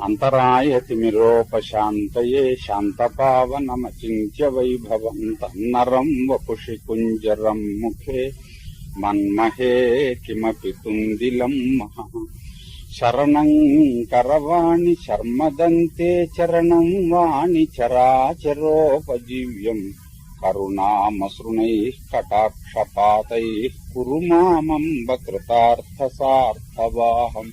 అంతరాయతిమిరోపశాంతయే శాంతపావనమచింత్య వైభవం తన్నరం వపుషి కుంజరం ముఖే మన్మహే కిమపి తుందిలం మహా. శరణం కరవాణి శర్మదంతే చరణం వాణి చరాచరోపజీవ్యం. కరుణామసృణైః కటాక్షపాతైः కురు మామంబ కృతార్థసార్థవాహం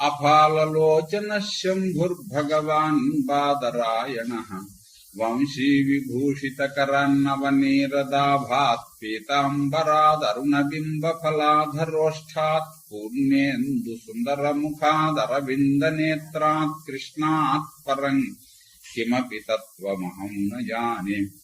अफालोचन शंभुर्भगवान् बादरायणः वंशी विभूषितकरान्नवनीरदाभात् पीताम्बरादरुणबिम्बफलाधरोष्ठात् पूर्णेन्दुसुन्दरमुखादरविन्दनेत्रात् कृष्णात् परम् किमपि तत्त्वमहं न जाने।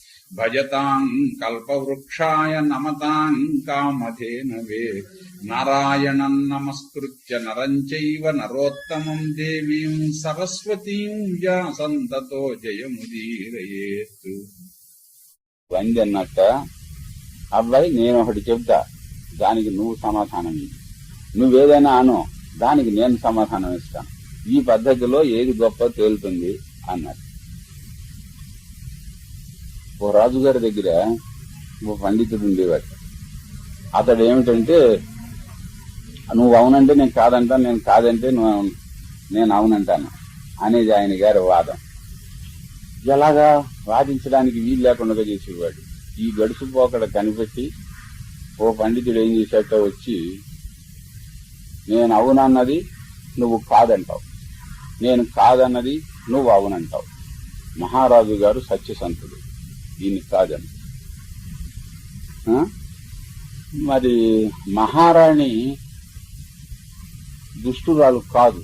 భజతాం కల్పవృక్షాయ నమతాం కామధేనవే నారాయణం నమస్కృత్య నరం చైవ నరోత్తమం దేవీం సరస్వతీం వ్యాసంతతో తతో జయముదీరయేతు అన్నట్ట అబ్బాయి నేను ఒకటి చెప్తా దానికి నువ్వు సమాధానం ఇవ్వు నువ్వేదైనా అను దానికి నేను సమాధానం ఇస్తాను. ఈ పద్ధతిలో ఏది గొప్ప తేలుతుంది అన్నట్టు ఓ రాజుగారి దగ్గర ఓ పండితుడు ఉండేవాడు. అతడు ఏమిటంటే నువ్వు అవునంటే నేను కాదంటాను నేను కాదంటే నువ్వు అవును- నేను అవునంటాను అనేది ఆయన గారి వాదం. ఎలాగా? వాదించడానికి వీలు లేకుండా చేసేవాడు. ఈ గడుసు పోకడ కనిపెట్టి ఓ పండితుడు ఏం చేశాట వచ్చి నేను అవునన్నది నువ్వు కాదంటావు. నేను కాదన్నది నువ్వు అవునంటావు. మహారాజు గారు సత్యసంతుడు. దీన్ని కాదని మరి మహారాణి దుష్టురాలు కాదు.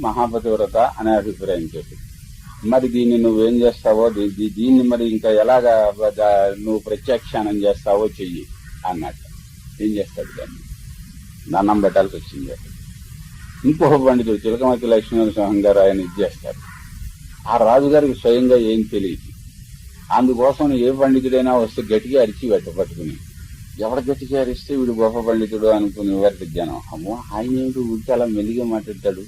మహాపతివ్రత అనే అభిప్రాయం చెప్పి. మరి దీన్ని నువ్వేం చేస్తావో దీ- దీన్ని మరి ఇంకా ఎలాగా నువ్వు ప్రత్యాఖ్యానం చేస్తావో చెయ్యి అన్నట్టు. ఏం చేస్తాడు దాన్ని? దండం పెట్టాల్సి వచ్చింది. ఇంకో పండితుడు చిలకమతి లక్ష్మీనరసింహం గారు ఆయన ఇది చేస్తారు. ఆ రాజుగారికి స్వయంగా ఏం తెలియదు. అందుకోసం ఏ పండితుడైనా వస్తే గట్టిగా అరిచి పెట్ట పట్టుకుని. ఎవడ గట్టిగా అరిస్తే వీడు గొప్ప పండితుడు అనుకుని వారికి జ్ఞానం అమ్మో ఆయన ఏమిటి ఊరికి అలా మెల్లిగా మాట్లాడతాడు?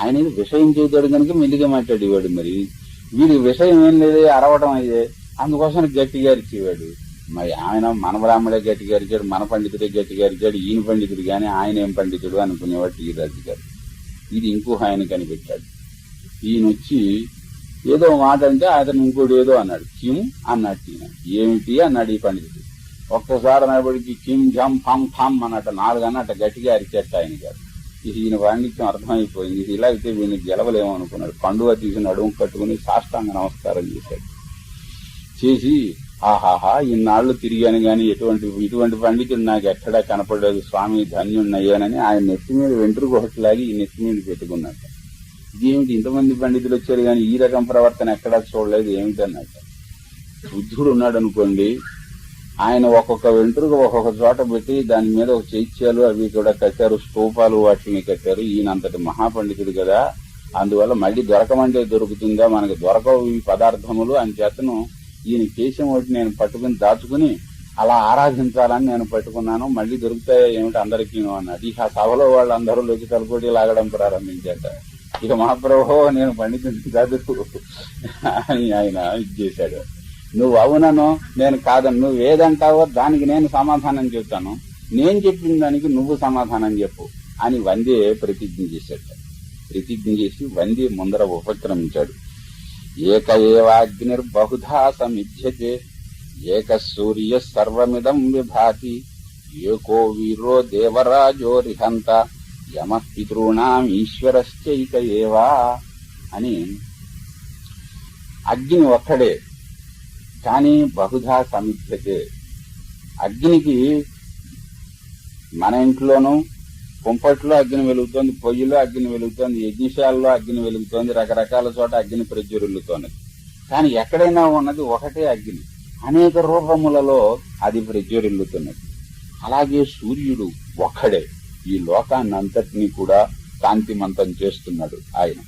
ఆయన ఏదో విషయం చెబుతాడు కనుక మెల్లిగా మాట్లాడేవాడు మరి. వీడి విషయం ఏం లేదు అరవడం అయ్యే. అందుకోసం గట్టిగా అరిచేవాడు. మరి ఆయన మన బ్రాహ్మడే గట్టిగా అరిచాడు మన పండితుడే గట్టిగా అరిచాడు ఈయన పండితుడు కానీ ఆయన ఏం పండితుడు అనుకునేవాడు ఈ రాజు గారు. ఇది ఇంకో ఆయన కనిపెట్టాడు. ఈయన వచ్చి ఏదో మాట అంటే అతను ఇంకోటి ఏదో అన్నాడు. కిమ్ అన్నాడు ఈయన. ఏమిటి అన్నాడు ఈ పండితుడు. ఒక్కసారి అనేప్పటికి కిమ్ జమ్ ఫమ్ ఫమ్ అన్నట్టు నాలుగు అన్నట్టు గట్టిగా అరిచేట ఆయన గారు. ఇది ఈయన పాండిత్యం అర్థమైపోయింది. ఇది ఇలా అయితే వీళ్ళకి గెలవలేము అనుకున్నాడు. పండుగ తీసి నడుము కట్టుకుని సాష్టాంగ నమస్కారం చేశాడు. చేసి ఆహాహా ఇన్నాళ్ళు తిరిగాను గాని ఎటువంటి ఇటువంటి పండితుడు నాకు ఎక్కడా కనపడలేదు. స్వామి ధన్యున్నయ్యానని ఆయన నెత్తి మీద వెంట్రుకు ఒకటిలాగి ఈ నెత్తి మీద పెట్టుకున్నట్ట ఇదేమిటి ఇంతమంది పండితులు వచ్చారు కానీ ఈ రకం ప్రవర్తన ఎక్కడా చూడలేదు. ఏమిటి బుద్ధుడు ఉన్నాడు అనుకోండి. ఆయన ఒక్కొక్క వెంట్రుక ఒక్కొక్క చోట పెట్టి దాని మీద ఒక చైత్యాలు అవి కూడా కట్టారు స్తూపాలు వాటిని కట్టారు. ఈయన అంతటి మహాపండితుడు కదా. అందువల్ల మళ్ళీ దొరకమంటే దొరుకుతుందా? మనకు దొరకవు ఈ పదార్థములు అని చేతను ఈయన కేశం ఒకటి నేను పట్టుకుని దాచుకుని అలా ఆరాధించాలని నేను పట్టుకున్నాను. మళ్ళీ దొరుకుతాయా? ఏమిటి అందరికీ అన్నాడు. ఇక ఆ సభలో వాళ్ళందరూ లొచ్చి తలపోటీ లాగడం ప్రారంభించాట. ఇక మహాప్రభు నేను పండితుడు కాదు. అని ఆయన ఇది చేశాడు. నువ్వు అవునను నేను కాదను నువ్వు ఏదంటావో దానికి నేను సమాధానం చెప్తాను నేను చెప్పిన దానికి నువ్వు సమాధానం చెప్పు అని వందే ప్రతిజ్ఞ చేశాడు. ప్రతిజ్ఞ చేసి వందే ముందర ఉపక్రమించాడు. ఏక ఏవాగ్నిర్బహుధా సమిధ్యతే ఏక సూర్య సర్వమిదం విభాతి ఏకో వీరో దేవరాజో రిహంత పితॄణాం ఈశ్వరశ్చైక ఏవా అని అగ్ని ఒక్కడే కానీ బహుధా సమిధ్యతే అగ్నికి మన ఇంట్లోనూ కుంపట్లో అగ్ని వెలుగుతోంది పొయ్యిలో అగ్ని వెలుగుతోంది యజ్ఞశాలలో అగ్ని వెలుగుతోంది రకరకాల చోట అగ్ని ప్రజ్వరులుతోంది కానీ ఎక్కడైనా ఉన్నది ఒకటే అగ్ని. అనేక రూపములలో అది ప్రజ్వరిల్లుతున్నది. అలాగే సూర్యుడు ఒక్కడే. ఈ లోకాన్నంతటినీ కూడా కాంతిమంతం చేస్తున్నాడు ఆయన.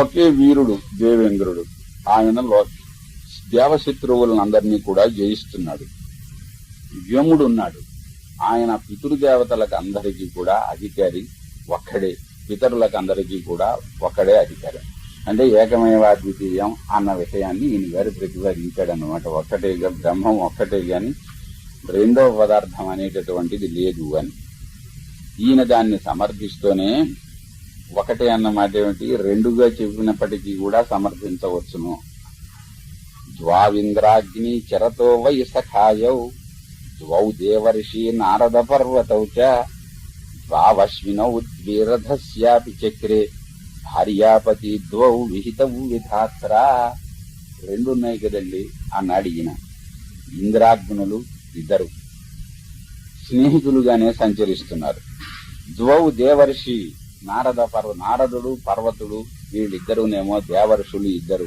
ఒకే వీరుడు దేవేంద్రుడు. ఆయన దేవశత్రువులను దేవశత్రువులందరినీ కూడా జయిస్తున్నాడు. యముడు ఉన్నాడు ఆయన పితృదేవతలకు అందరికీ కూడా అధికారి ఒక్కడే. పితరులకు అందరికీ కూడా ఒక్కడే అధికారి. అంటే ఏకమేవ అద్వితీయం అన్న విషయాన్ని ఈయన గారు ప్రతిపాదించాడు అనమాట ఒక్కటేగా బ్రహ్మం ఒక్కటే గాని రెండవ పదార్థం అనేటటువంటిది లేదు అని. ఈయన దాన్ని సమర్థిస్తూనే ఒకటే అన్నమాట ఏమిటి? రెండుగా చెప్పినప్పటికీ కూడా సమర్థించవచ్చును. ద్వావింద్రాగ్ని చరతో వై సఖాయౌ ద్వౌ దేవర్షి నారద పర్వతౌ చ ద్వావశ్వినౌ ద్విరథస్యాపి చక్రే భార్యాపతి ద్వౌ విహితౌ విధాత్రా. రెండు ఉన్నాయి కదండి అన్నాడు ఈయన. ఇంద్రాగ్నులు ఇద్దరు. స్నేహితులుగానే సంచరిస్తున్నారు. ద్వౌ దేవర్షి నారద పర్వ నారదుడు పర్వతుడు వీళ్ళిద్దరునేమో దేవర్షులు ఇద్దరు.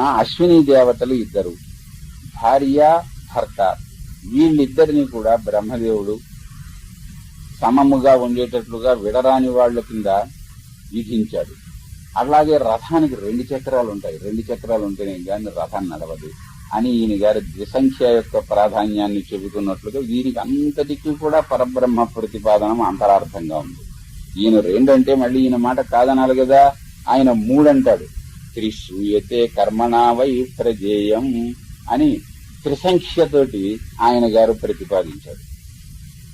ఆ అశ్విని దేవతలు ఇద్దరు. భార్య భర్త. వీళ్ళిద్దరిని కూడా బ్రహ్మదేవుడు సమముగా ఉండేటట్లుగా విడరాని వాళ్ళ కింద విధించాడు. అలాగే రథానికి రెండు చక్రాలు ఉంటాయి రెండు చక్రాలు ఉంటేనే కానీ రథం నడవదు. అని ఈయన గారి ద్విసంఖ్య యొక్క ప్రాధాన్యాన్ని చెబుతున్నట్లుగా వీరికి అంతటికీ కూడా పరబ్రహ్మ ప్రతిపాదనం అంతరార్థంగా ఉంది. ఈయన రెండంటే మళ్ళీ ఈయన మాట కాదనాలి కదా? ఆయన మూడంటాడు. త్రిశూయతే కర్మణావై ప్రజేయం అని త్రిసంఖ్యతోటి ఆయన గారు ప్రతిపాదించాడు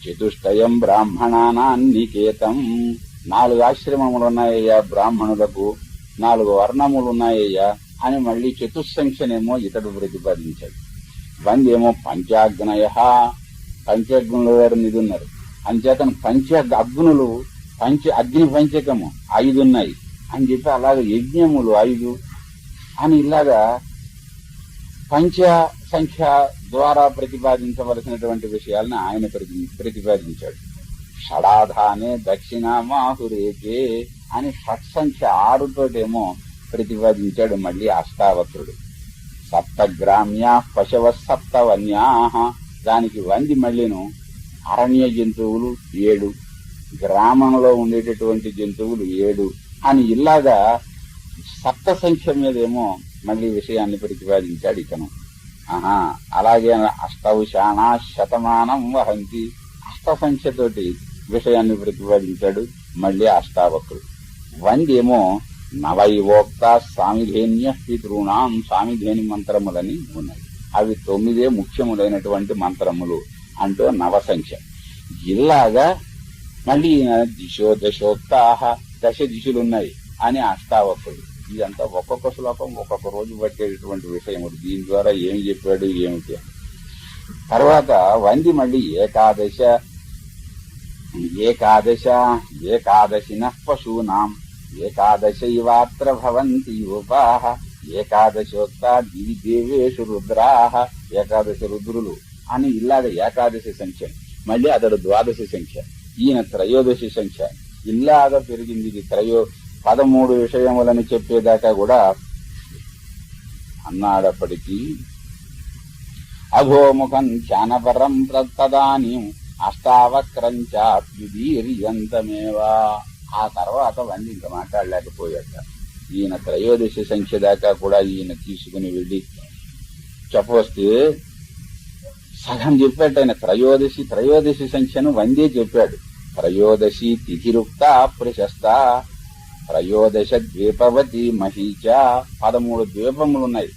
చతుష్టయం బ్రాహ్మణానాన్నికేతం నాలుగు ఆశ్రమములు ఉన్నాయ్యా బ్రాహ్మణులకు. నాలుగు వర్ణములు ఉన్నాయ్యా అని మళ్ళీ చతుస్సంఖ్యనేమో ఇతడు ప్రతిపాదించాడు. వందేమో పంచాగ్నయ. పంచాగ్నుల వారు నిధి ఉన్నారు అంచేతను పంచ అగ్నులు పంచ అగ్ని పంచకము ఐదు ఉన్నాయి అని చెప్పి అలాగ యజ్ఞములు ఐదు అని ఇలాగా పంచ సంఖ్య ద్వారా ప్రతిపాదించవలసినటువంటి విషయాలను ఆయన ప్రతి- ప్రతిపాదించాడు. షడాధానే దక్షిణామాహురేకే అని షట్ సంఖ్య ఆరుతోటేమో ప్రతిపాదించాడు మళ్ళీ అష్టావక్రుడు. సప్తగ్రామ్యా పశవ సప్తవన్యా దానికి వంది మళ్ళీను అరణ్య జంతువులు ఏడు గ్రామంలో ఉండేటటువంటి జంతువులు ఏడు అని ఇలాగా సప్త సంఖ్య మీదేమో మళ్ళీ విషయాన్ని ప్రతిపాదించాడు ఇతను. ఆహా అలాగే అష్టౌశాన శతమానం వహంతి. అష్ట సంఖ్యతోటి విషయాన్ని ప్రతిపాదించాడు మళ్ళీ అష్టావక్రుడు. వందేమో నవైవోక్త సామిధేన్య పితృణాం సామిధేని మంత్రములని ఉన్నాయి. అవి తొమ్మిదే ముఖ్యములైనటువంటి మంత్రములు అంటూ నవ సంఖ్య ఇలాగా మళ్ళీ దిశో దశోక్తాహ దశ దిశలు ఉన్నాయి అని అష్టావకులు ఇదంతా ఒక్కొక్క శ్లోకం ఒక్కొక్క రోజు పట్టేటటువంటి విషయం దీని ద్వారా ఏమి చెప్పాడు ఏమిటి? తర్వాత వంది మళ్ళీ ఏకాదశ ఏకాదశ ఏకాదశిన పశూనాం. ఏకాదశైవాత్ర భవంతి యోపాహ ఏకాదశోక్త దేవేషు రుద్రాహ ఏకాదశ రుద్రులు అని ఇలాగ ఏకాదశి సంఖ్య. మళ్ళీ అతడు ద్వాదశి సంఖ్య. ఈయన త్రయోదశి సంఖ్య. ఇలాగ పెరిగింది ఇది త్రయో పదమూడు విషయములని చెప్పేదాకా కూడా అన్నాడప్పటికీ అధోముఖం ధ్యానపరం అష్టావక్రం చాప్యుదీర్యంతమేవా ఆ తర్వాత వంది ఇంకా మాట్లాడలేకపోయాక ఈయన త్రయోదశి సంఖ్య దాకా కూడా ఈయన తీసుకుని వెళ్ళి చెప్పవస్తే సగం చెప్పాడు ఆయన. త్రయోదశి త్రయోదశి సంఖ్యను వందే చెప్పాడు. త్రయోదశి తిథిరుక్త ప్రశస్త త్రయోదశ ద్వీపవతి మహీచ పదమూడు ద్వీపములు ఉన్నాయి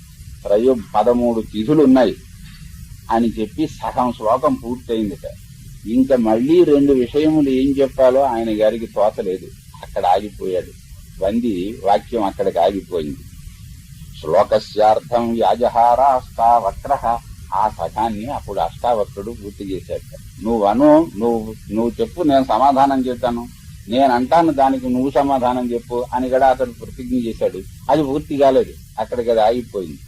త్రయో పదమూడు తిథులు ఉన్నాయి అని చెప్పి సగం శ్లోకం పూర్తయిందిట. ఇంకా మళ్ళీ రెండు విషయములు ఏం చెప్పాలో ఆయన గారికి తోచలేదు. అక్కడ ఆగిపోయాడు. వంది వాక్యం అక్కడికి ఆగిపోయింది. శ్లోకస్యార్థం వ్యాజహార అష్టావక్ర ఆ సఖాన్ని అప్పుడు అష్టావక్రుడు పూర్తి చేశాడు. నువ్వు అను నువ్వు నువ్వు చెప్పు నేను సమాధానం చెప్తాను. నేను అంటాను దానికి నువ్వు సమాధానం చెప్పు అని కూడా అతడు ప్రతిజ్ఞ చేశాడు. అది పూర్తి కాలేదు. అక్కడికి అది ఆగిపోయింది.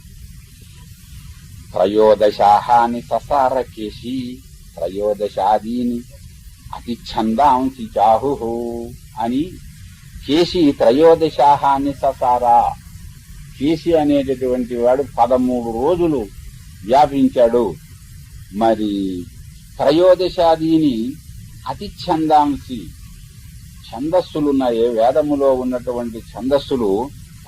త్రయోదశాహాని ససార కేశి త్రయోదశాదీని. అతి ఛందాంసి చాహు అని కేసి త్రయోదశాహాన్ని ససారా కేసి అనేటటువంటి వాడు పదమూడు రోజులు వ్యాపించాడు. మరి త్రయోదశాదీని అతి ఛందాంసి ఛందస్సులున్నాయే వేదములో ఉన్నటువంటి ఛందస్సులు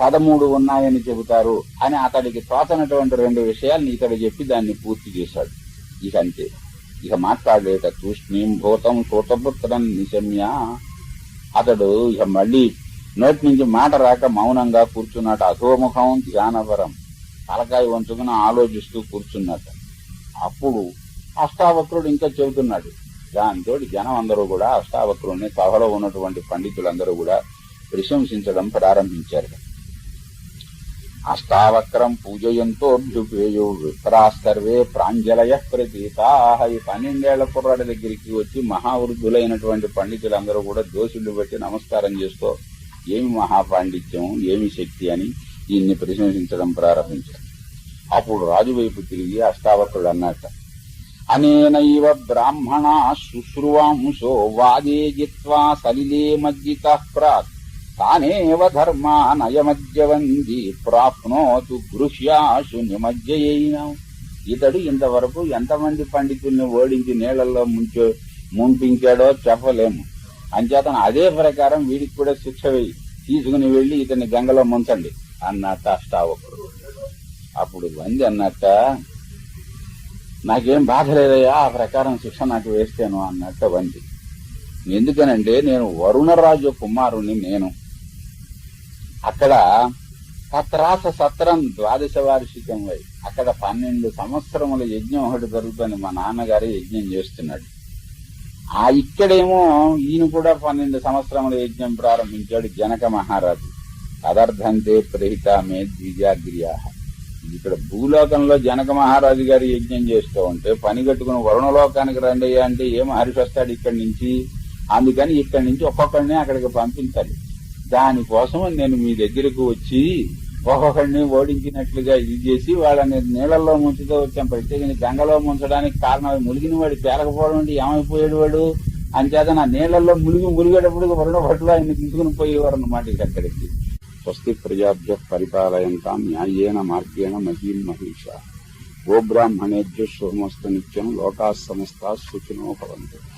పదమూడు ఉన్నాయని చెబుతారు అని అతడికి తోచనటువంటి రెండు విషయాల్ని ఇతడు చెప్పి దాన్ని పూర్తి చేశాడు. ఇక ఇక మాట్లాడలేట తూష్ణీం భూతం సూతపుత్రం నిశమ్య. అతడు ఇక మళ్ళీ నోటి నుంచి మాట రాక మౌనంగా కూర్చున్నాడు. అధోముఖం ధ్యానవరం. తలకాయ వంచుకుని ఆలోచిస్తూ కూర్చున్నాడు. అప్పుడు అష్టావక్రుడు ఇంకా చెబుతున్నాడు. దాంతో జనం అందరూ కూడా అష్టావక్రుడిని సభలో ఉన్నటువంటి పండితులందరూ కూడా ప్రశంసించడం ప్రారంభించారు. అష్టావక్రం పూజయంతోభ్యుపేయు విప్రాస్తర్వే ప్రాంజలయ ప్రతీతా. ఈ పన్నెండేళ్ళ కుర్రాడి దగ్గరికి వచ్చి మహావృద్ధులైనటువంటి పండితులందరూ కూడా దోషులు పెట్టి నమస్కారం చేస్తూ ఏమి మహాపాండిత్యం ఏమి శక్తి అని ఈయన్ని ప్రశంసించడం ప్రారంభించారు. అప్పుడు రాజు వైపు తిరిగి అష్టావక్రుడు అన్నట్ట అనేనైవ బ్రాహ్మణ శుశ్రువాంశో వాదే జిత్వా సలిలే మజ్జిత ప్రాక్ తానేవ ధర్మానయమజ్జవంది ప్రాప్నోతు గృహ్యాసు నిమజ్జయైన. ఇతడు ఇంతవరకు ఎంతమంది పండితుల్ని ఓడించి నీళ్ళలో ముంచో ముంపించాడో చెప్పలేము. అంచేతను అదే ప్రకారం వీడికి కూడా శిక్ష వేయి. తీసుకుని వెళ్ళి ఇతన్ని గంగలో ముంచండి. అన్నట్ట అష్టావకుడు. అప్పుడు వంది అన్నట్ట నాకేం బాధ లేదయ్యా ఆ ప్రకారం శిక్ష నాకు వేస్తాను అన్నట్ట వంది. ఎందుకనంటే నేను వరుణరాజు కుమారుని నేను. అక్కడ తత్రాస సత్రం ద్వాదశ వార్షికం వై. అక్కడ పన్నెండు సంవత్సరముల యజ్ఞం ఒకటి జరుగుతుంది. మా నాన్నగారు యజ్ఞం చేస్తున్నాడు. ఆ ఇక్కడేమో ఈయన కూడా పన్నెండు సంవత్సరముల యజ్ఞం ప్రారంభించాడు జనక మహారాజు. తదర్థంతే ప్రహిత మే ద్విజాగ్ర్యా. ఇక్కడ భూలోకంలో జనక మహారాజు గారు యజ్ఞం చేస్తూ ఉంటే పని కట్టుకుని వరుణలోకానికి రండి అంటే ఏ మహర్షి వస్తాడు ఇక్కడి నుంచి? అందుకని ఇక్కడి నుంచి ఒక్కొక్కడిని అక్కడికి పంపించాలి. దానికోసం నేను మీ దగ్గరకు వచ్చి ఒక్కొక్కడిని ఓడించినట్లుగా ఇది చేసి వాళ్ళని నీళ్ళల్లో ముంచుతూ వచ్చాం. ప్రత్యేకించి గంగలో ముంచడానికి కారణం ములిగిన వాడు పేరకపోవడం అంటే ఏమైపోయాడు వాడు? అంచేత నా నీళ్ళల్లో ములిగి ములిగేటప్పుడు వరుణ భటులు ఆయన తీసుకుని పోయేవారు అన్నమాట ఇక అక్కడికి. స్వస్తి ప్రజాభ్య పరిపాలయంతా న్యాయేన మార్గేణ మహీం మహిష. గోబ్రాహ్మణేభ్య శుభమస్తు నిత్యం లోకా సమస్త సుఖినో భవంతు.